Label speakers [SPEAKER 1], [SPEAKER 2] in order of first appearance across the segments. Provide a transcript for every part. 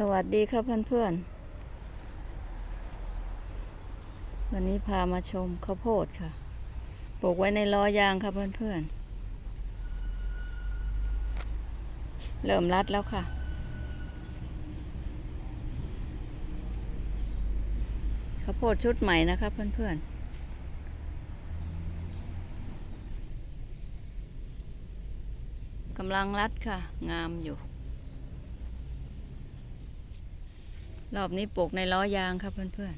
[SPEAKER 1] สวัสดีครับเพื่อนๆ วันนี้พามาชมข้าวโพดค่ะ ปลูกไว้ในล้อยางครับเพื่อนๆ เริ่มรัดแล้วค่ะ ข้าวโพดชุดใหม่นะครับเพื่อนๆกำลังรัดค่ะ งามอยู่ รอบนี้ปลูกในล้อยางครับเพื่อน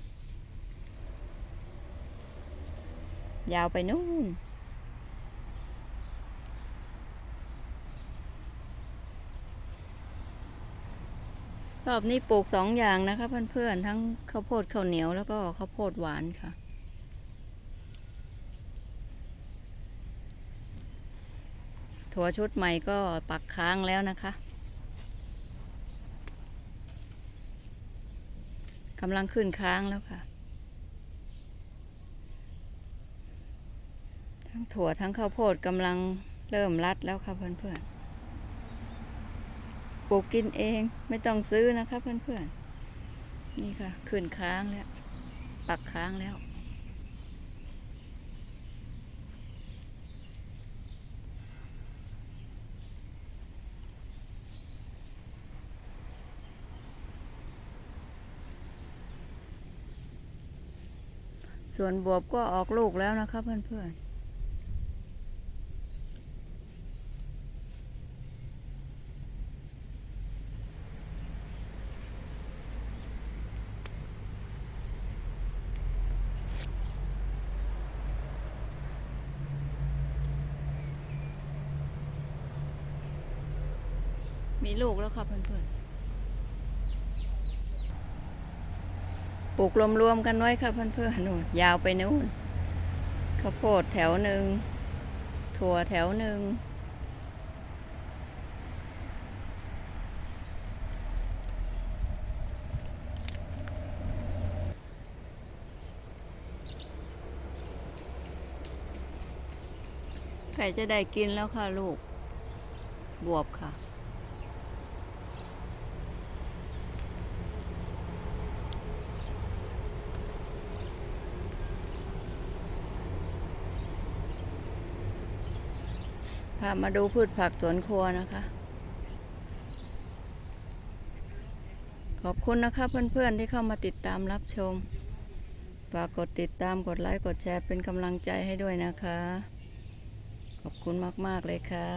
[SPEAKER 1] ๆ ยาวไปนู่น รอบนี้ปลูกสองอย่างนะคะเพื่อนๆ ทั้งข้าวโพดข้าวเหนียวแล้วก็ข้าวโพดหวานค่ะถั่วชุดใหม่ก็ปักค้างแล้วนะคะ กำลังขึ้นค้างแล้วค่ะ ทั้งถั่วทั้งข้าวโพดกำลังเริ่มรัดแล้วค่ะเพื่อนๆปลูกกินเองไม่ต้องซื้อนะคะเพื่อนๆนี่ค่ะ ขึ้นค้างแล้ว ปักค้างแล้ว ส่วนบวบก็ออกลูกแล้วนะคะเพื่อนๆมีลูกแล้วค่ะเพื่อนๆ ปลูกรวมๆกันไว้ค่ะเพื่อนๆนู่นยาวไปนู่นข้าวโพดแถวหนึ่งถั่วแถวหนึ่งไก่จะได้กินแล้วค่ะลูก บวบค่ะ พามาดูพืชผักสวนครัวนะคะ ขอบคุณนะคะเพื่อนๆที่เข้ามาติดตามรับชม ฝากกดติดตามกดไลค์กดแชร์เป็นกำลังใจให้ด้วยนะคะ ขอบคุณมากๆเลยค่ะ